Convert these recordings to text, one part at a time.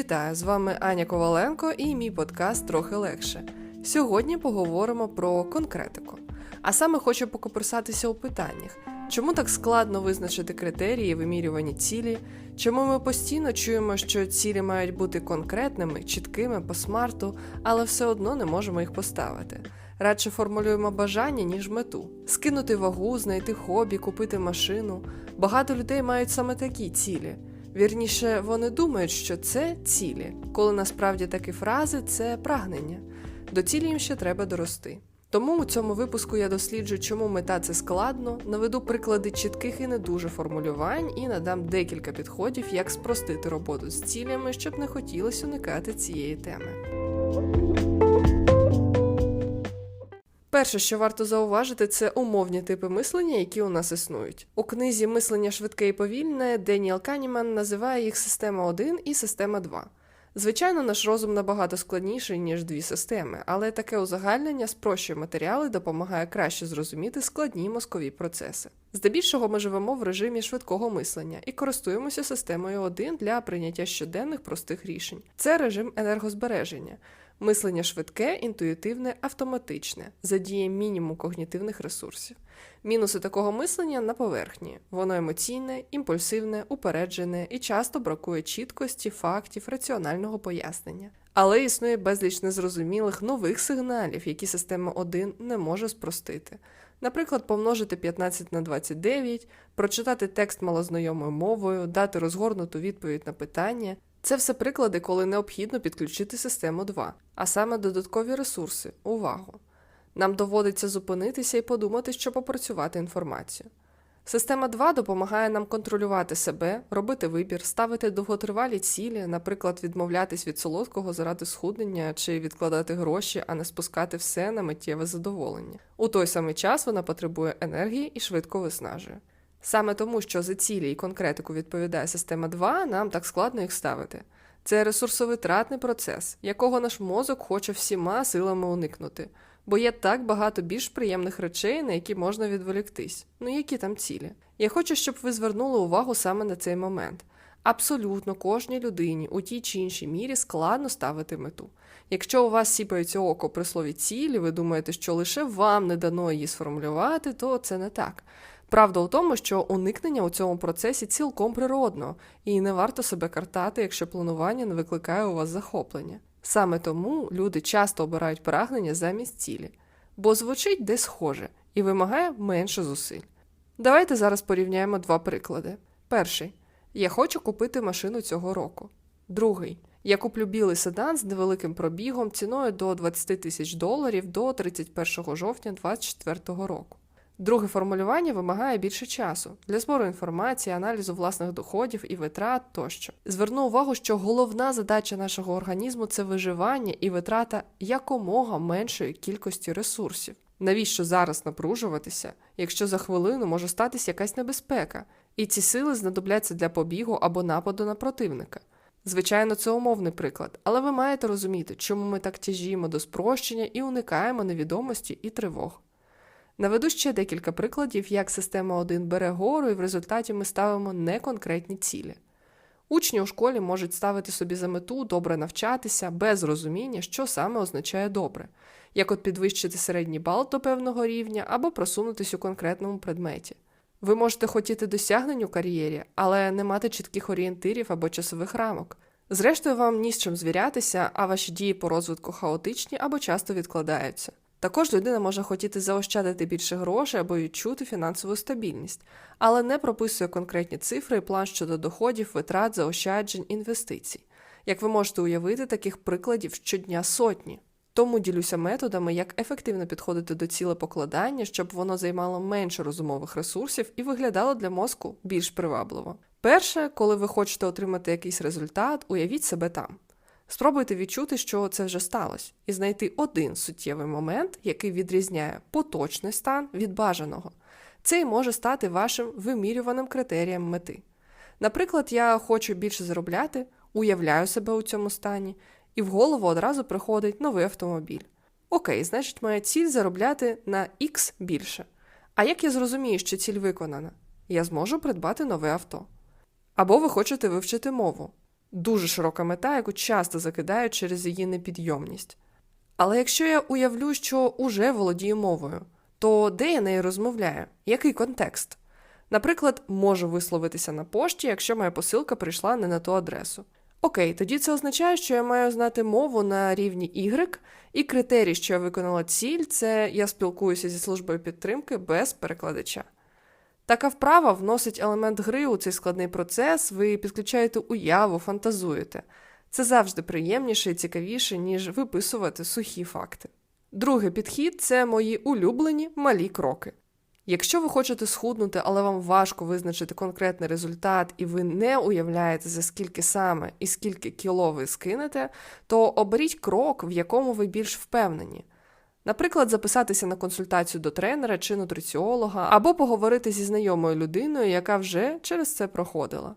Вітаю! З вами Аня Коваленко і мій подкаст трохи легше. Сьогодні поговоримо про конкретику. А саме хочу покоперсатися у питаннях, чому так складно визначити критерії вимірювані цілі, чому ми постійно чуємо, що цілі мають бути конкретними, чіткими по смарту, але все одно не можемо їх поставити. Радше формулюємо бажання, ніж мету. Скинути вагу, знайти хобі, купити машину. Багато людей мають саме такі цілі. Вірніше, вони думають, що це цілі, коли насправді такі фрази це прагнення. До цілі їм ще треба дорости. Тому у цьому випуску я досліджу, чому мета це складно, наведу приклади чітких і не дуже формулювань і надам декілька підходів, як спростити роботу з цілями, щоб не хотілося уникати цієї теми. Перше, що варто зауважити, це умовні типи мислення, які у нас існують. У книзі Мислення швидке і повільне Деніел Каніман називає їх система 1 і система 2. Звичайно, наш розум набагато складніший, ніж дві системи, але таке узагальнення спрощує матеріали, допомагає краще зрозуміти складні мозкові процеси. Здебільшого ми живемо в режимі швидкого мислення і користуємося системою 1 для прийняття щоденних простих рішень. Це режим енергозбереження. Мислення швидке, інтуїтивне, автоматичне, задіє мінімум когнітивних ресурсів. Мінуси такого мислення на поверхні. Воно емоційне, імпульсивне, упереджене і часто бракує чіткості, фактів, раціонального пояснення. Але існує безліч незрозумілих нових сигналів, які система 1 не може спростити. Наприклад, помножити 15 на 29, прочитати текст малознайомою мовою, дати розгорнуту відповідь на питання. Це все приклади, коли необхідно підключити систему 2, а саме додаткові ресурси, увагу. Нам доводиться зупинитися і подумати, щоб опрацювати інформацію. Система 2 допомагає нам контролювати себе, робити вибір, ставити довготривалі цілі, наприклад, відмовлятись від солодкого заради схуднення чи відкладати гроші, а не спускати все на миттєве задоволення. У той самий час вона потребує енергії і швидко виснажує. Саме тому, що за цілі і конкретику відповідає система 2, нам так складно їх ставити. Це ресурсовитратний процес, якого наш мозок хоче всіма силами уникнути, бо є так багато більш приємних речей, на які можна відволіктись. Ну які там цілі? Я хочу, щоб ви звернули увагу саме на цей момент. Абсолютно кожній людині у тій чи іншій мірі складно ставити мету. Якщо у вас сіпається око при слові цілі, ви думаєте, що лише вам не дано її сформулювати, то це не так. Правда у тому, що уникнення у цьому процесі цілком природно, і не варто себе картати, якщо планування не викликає у вас захоплення. Саме тому люди часто обирають прагнення замість цілі, бо звучить десь схоже і вимагає менше зусиль. Давайте зараз порівняємо два приклади. Перший я хочу купити машину цього року. Другий я куплю білий седан з невеликим пробігом ціною до 20 тисяч доларів до 31 жовтня 2024 року. Друге формулювання вимагає більше часу для збору інформації, аналізу власних доходів і витрат тощо. Зверну увагу, що головна задача нашого організму це виживання і витрата якомога меншої кількості ресурсів. Навіщо зараз напружуватися, якщо за хвилину може статися якась небезпека, і ці сили знадобляться для побігу або нападу на противника? Звичайно, це умовний приклад, але ви маєте розуміти, чому ми так тяжіємо до спрощення і уникаємо невідомості і тривог. Наведу ще декілька прикладів, як система 1 бере гору, і в результаті ми ставимо неконкретні цілі. Учні у школі можуть ставити собі за мету добре навчатися без розуміння, що саме означає добре, як от підвищити середній бал до певного рівня або просунутись у конкретному предметі. Ви можете хотіти досягнень у кар'єрі, але не мати чітких орієнтирів або часових рамок. Зрештою, вам ні з чим звірятися, а ваші дії по розвитку хаотичні або часто відкладаються. Також людина може хотіти заощадити більше грошей або відчути фінансову стабільність, але не прописує конкретні цифри і план щодо доходів, витрат, заощаджень, інвестицій. Як ви можете уявити, таких прикладів щодня сотні. Тому ділюся методами, як ефективно підходити до цілепокладання, щоб воно займало менше розумових ресурсів і виглядало для мозку більш привабливо. Перше, коли ви хочете отримати якийсь результат, уявіть себе там. Спробуйте відчути, що це вже сталося, і знайти один суттєвий момент, який відрізняє поточний стан від бажаного. Це і може стати вашим вимірюваним критерієм мети. Наприклад, я хочу більше заробляти, уявляю себе у цьому стані, і в голову одразу приходить новий автомобіль. Окей, значить, моя ціль заробляти на X більше. А як я зрозумію, що ціль виконана, я зможу придбати нове авто. Або ви хочете вивчити мову. Дуже широка мета, яку часто закидають через її непідйомність. Але якщо я уявлю, що уже володію мовою, то де я нею розмовляю? Який контекст? Наприклад, можу висловитися на пошті, якщо моя посилка прийшла не на ту адресу. Окей, тоді це означає, що я маю знати мову на рівні Y, і критерій, що я виконала ціль, це я спілкуюся зі службою підтримки без перекладача. Така вправа вносить елемент гри у цей складний процес, ви підключаєте уяву, фантазуєте. Це завжди приємніше і цікавіше, ніж виписувати сухі факти. Другий підхід це мої улюблені малі кроки. Якщо ви хочете схуднути, але вам важко визначити конкретний результат, і ви не уявляєте, за скільки саме і скільки кіло ви скинете, то оберіть крок, в якому ви більш впевнені. Наприклад, записатися на консультацію до тренера чи нутриціолога, або поговорити зі знайомою людиною, яка вже через це проходила.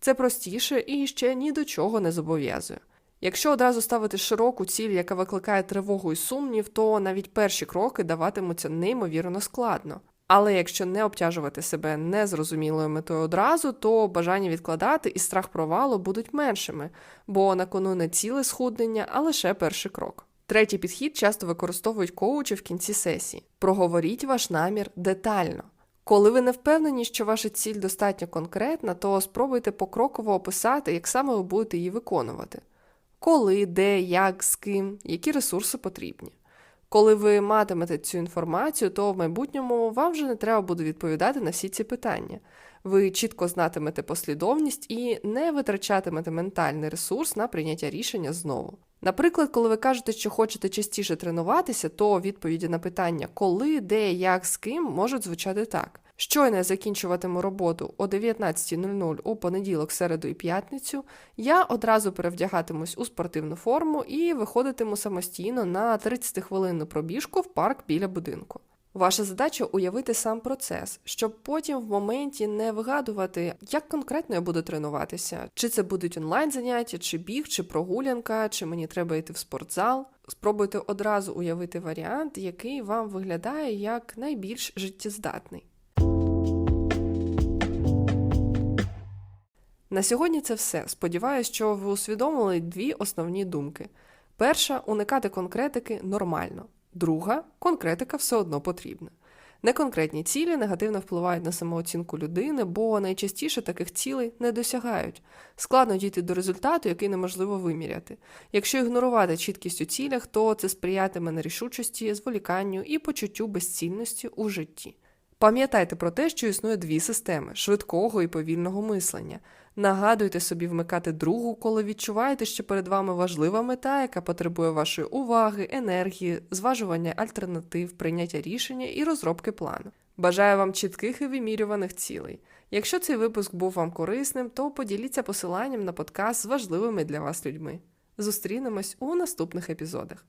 Це простіше і ще ні до чого не зобов'язує. Якщо одразу ставити широку ціль, яка викликає тривогу і сумнів, то навіть перші кроки даватимуться неймовірно складно. Але якщо не обтяжувати себе незрозумілою метою одразу, то бажання відкладати і страх провалу будуть меншими, бо на кону не ціле схуднення, а лише перший крок. Третій підхід часто використовують коучі в кінці сесії. Проговоріть ваш намір детально. Коли ви не впевнені, що ваша ціль достатньо конкретна, то спробуйте покроково описати, як саме ви будете її виконувати. Коли, де, як, з ким, які ресурси потрібні. Коли ви матимете цю інформацію, то в майбутньому вам вже не треба буде відповідати на всі ці питання. Ви чітко знатимете послідовність і не витрачатимете ментальний ресурс на прийняття рішення знову. Наприклад, коли ви кажете, що хочете частіше тренуватися, то відповіді на питання коли, де, як, з ким можуть звучати так. Щойно я закінчуватиму роботу о 19.00 у понеділок, середу і п'ятницю, я одразу перевдягатимусь у спортивну форму і виходитиму самостійно на 30-хвилинну пробіжку в парк біля будинку. Ваша задача уявити сам процес, щоб потім в моменті не вигадувати, як конкретно я буду тренуватися, чи це будуть онлайн заняття, чи біг, чи прогулянка, чи мені треба йти в спортзал. Спробуйте одразу уявити варіант, який вам виглядає як найбільш життєздатний. На сьогодні це все. Сподіваюсь, що ви усвідомили дві основні думки. Перша уникати конкретики нормально. Друга конкретика все одно потрібна. Неконкретні цілі негативно впливають на самооцінку людини, бо найчастіше таких цілей не досягають. Складно дійти до результату, який неможливо виміряти. Якщо ігнорувати чіткість у цілях, то це сприятиме нерішучості, зволіканню і почуттю безцільності у житті. Пам'ятайте про те, що існує дві системи швидкого і повільного мислення. Нагадуйте собі вмикати другу, коли відчуваєте, що перед вами важлива мета, яка потребує вашої уваги, енергії, зважування альтернатив, прийняття рішення і розробки плану. Бажаю вам чітких і вимірюваних цілей. Якщо цей випуск був вам корисним, то поділіться посиланням на подкаст з важливими для вас людьми. Зустрінемось у наступних епізодах.